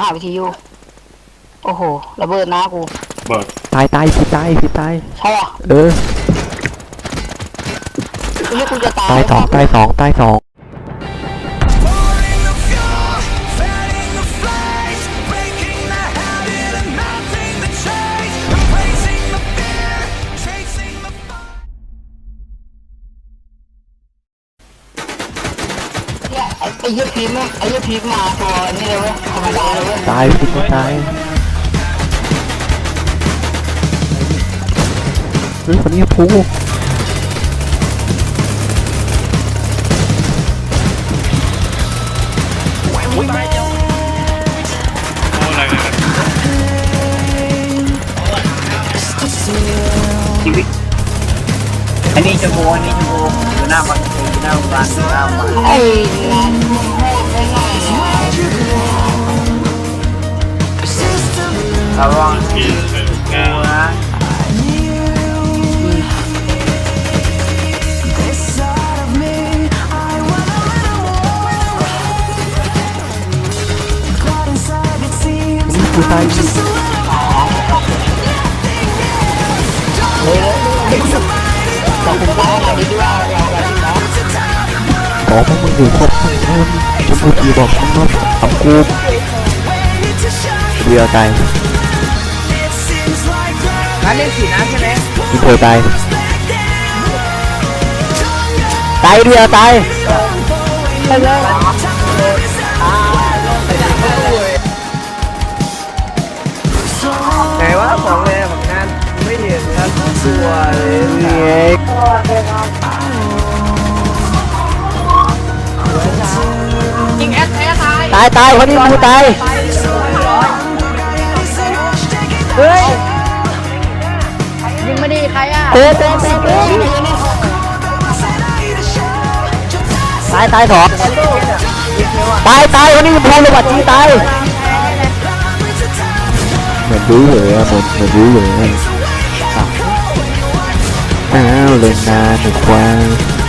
หาวิทยุโอ้โหระเบิดหน้ากูเบิร์ดตายตายพี่ตายพี่ตาย ใช่อะเออ ไอ้เหี้ยกูจะตายตายสองตายสองตายสอง ไอ้ไอ้เหี้ยพีคแม่งไอ้เหี้ยพีคมาตัวนี่เลยเว้ยธรรมดาเลยเว้ยตายพี่ก็ตายเฮ้ยคนนี้พูโอ้อะไรกันชีวิตอันนี้จะโมอันนี้จะโมอยู่หน้าบ้านอยู่หน้าบ้าน อยู่หน้าบ้านไอ้ ขอพวกมึงอยู่ครบมึงนู่นชมพูทีบอกมึงมาทำกูเรือตายร้านเล่นสีน้ำใช่ไหมพี่เธอตายตายเรือตายไหนวะของเลยของงานไม่เห็นครับตัวเลยนี่เองยิ ตายตายคนนี้กูตายเฮ้ยยิงม่ดีใครอะเตะเตะเตะตายตายสองตายตายคนนี้พูดเลยว่าจีตายเหมือนรู้เลยอะเหมือนเหมือนรู้เลยอะอ้าวเล่นนานหนึ่งวัน